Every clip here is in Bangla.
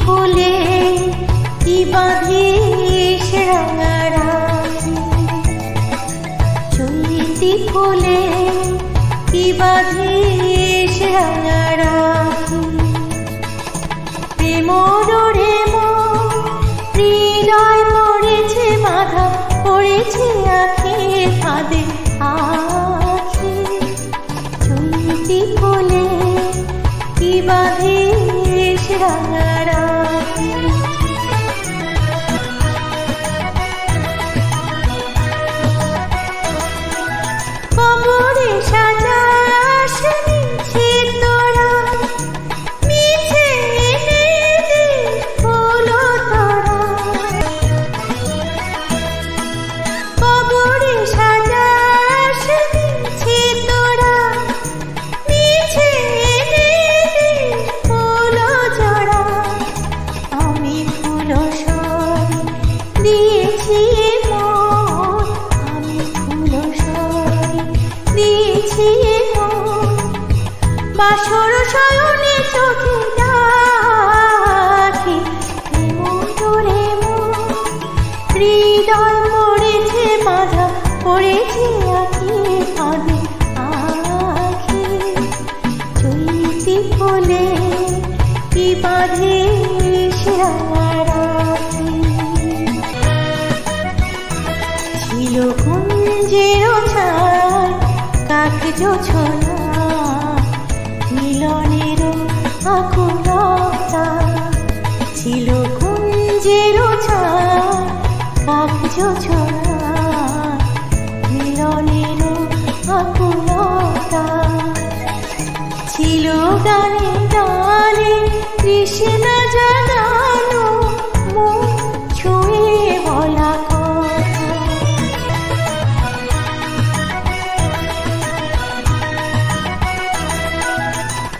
ফুলে কি বাঁধিস ফুলে কি বাঁধিস রে হৃদয় পড়েছে বাধা, পড়েছে আখে, ফাঁদে আখে। ফুলে কি বাঁধিস Vamos চিরকুঞ্জের ছায় কাঠ ছড়া মিলনের আকুলতা। ছিল কুঞ্জের ছায় কাঠ ছড়া মিলনের আকুলতা। ছিল গানে গানে কৃষ্ণ জানা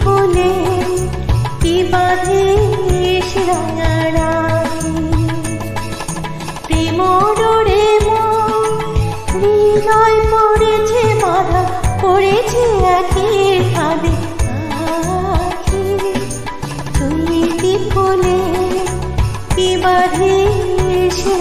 কোণে কি বাধে প্রেম ডোরে হৃদয় পড়েছে মারা পড়েছে একই ভাবে তুমি কি কোণে কি বাধে সে